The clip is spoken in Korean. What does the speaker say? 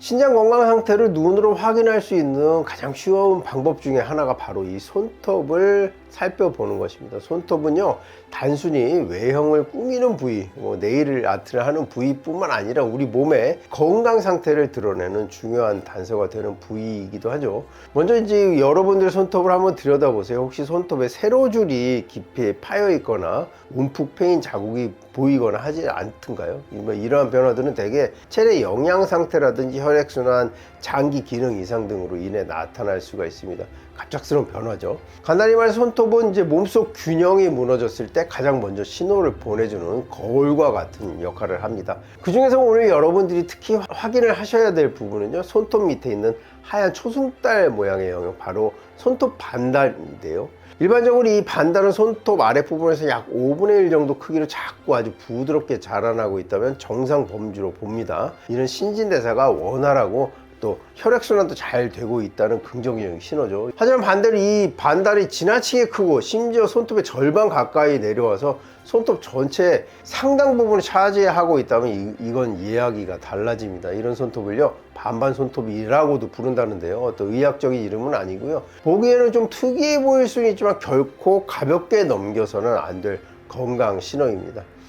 신장 건강 상태를 눈으로 확인할 수 있는 가장 쉬운 방법 중에 하나가 바로 이 손톱을 살펴보는 것입니다. 손톱은요, 단순히 외형을 꾸미는 부위, 뭐 네일 아트를 하는 부위뿐만 아니라 우리 몸의 건강 상태를 드러내는 중요한 단서가 되는 부위이기도 하죠. 먼저 이제 여러분들 손톱을 한번 들여다보세요. 혹시 손톱에 세로줄이 깊이 파여 있거나 움푹 패인 자국이 보이거나 하지 않던가요? 뭐 이러한 변화들은 대개 체내 영양 상태라든지 혈 액순환, 장기 기능 이상 등으로 인해 나타날 수가 있습니다. 갑작스러운 변화죠. 간단히 말해 손톱은 이제 몸속 균형이 무너졌을 때 가장 먼저 신호를 보내주는 거울과 같은 역할을 합니다. 그 중에서 오늘 여러분들이 특히 확인을 하셔야 될 부분은요. 손톱 밑에 있는 하얀 초승달 모양의 영역, 바로 손톱 반달인데요. 일반적으로 이 반달은 손톱 아랫부분에서 약 5분의 1 정도 크기로 작고 아주 부드럽게 자라나고 있다면 정상 범주로 봅니다. 이는 신진대사가 원 활하고 또 혈액순환도 잘 되고 있다는 긍정적인 신호죠. 하지만 반대로 이 반달이 지나치게 크고 심지어 손톱의 절반 가까이 내려와서 손톱 전체 상당 부분을 차지하고 있다면 이, 건 이야기가 달라집니다. 이런 손톱을요 반반 손톱이라고도 부른다는데요. 또 의학적인 이름은 아니고요. 보기에는 좀 특이해 보일 수는 있지만 결코 가볍게 넘겨서는 안 될 건강 신호입니다.